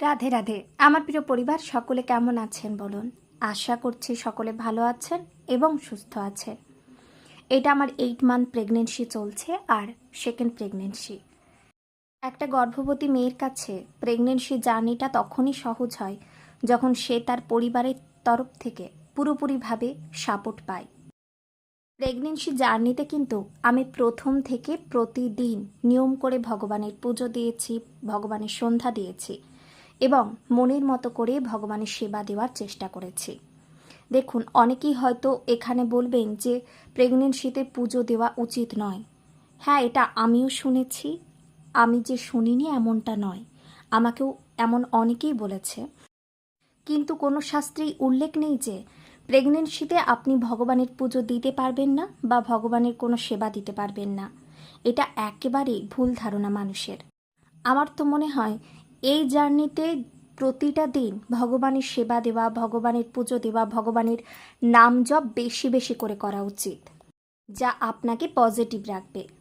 রাধে রাধে। আমার প্রিয় পরিবার, সকলে কেমন আছেন বলুন? আশা করছি সকলে ভালো আছেন এবং সুস্থ আছেন। এটা আমার এইট মান্থ প্রেগনেন্সি চলছে আর সেকেন্ড প্রেগনেন্সি একটা গর্ভবতী মেয়ের কাছে প্রেগনেন্সি জার্নিটা তখনই সহজ হয় যখন সে তার পরিবারের তরফ থেকে পুরোপুরিভাবে সাপোর্ট পায়। প্রেগনেন্সি জার্নিতে কিন্তু আমি প্রথম থেকে প্রতিদিন নিয়ম করে ভগবানের পুজো দিয়েছি, ভগবানের সন্ধ্যা দিয়েছি। এবং মনের মতো করে ভগবানের সেবা দেওয়ার চেষ্টা করেছি। দেখুন, অনেকেই হয়তো এখানে বলবেন যে প্রেগনেন্সিতে পুজো দেওয়া উচিত নয়। হ্যাঁ এটা আমিও শুনেছি। আমি যে শুনিনি এমনটা নয়। আমাকেও এমন অনেকেই বলেছে। কিন্তু কোনো শাস্ত্রেই উল্লেখ নেই যে প্রেগনেন্সিতে আপনি ভগবানের পুজো দিতে পারবেন না বা ভগবানের কোনো সেবা দিতে পারবেন না। এটা একেবারেই ভুল ধারণা মানুষের। আমার তো মনে হয় এই জার্নিতে প্রতিটা দিন ভগবানের সেবা দেওয়া, ভগবানের পুজো দেওয়া, ভগবানের নাম জপ বেশি বেশি করে করা উচিত, যা আপনাকে পজিটিভ রাখবে।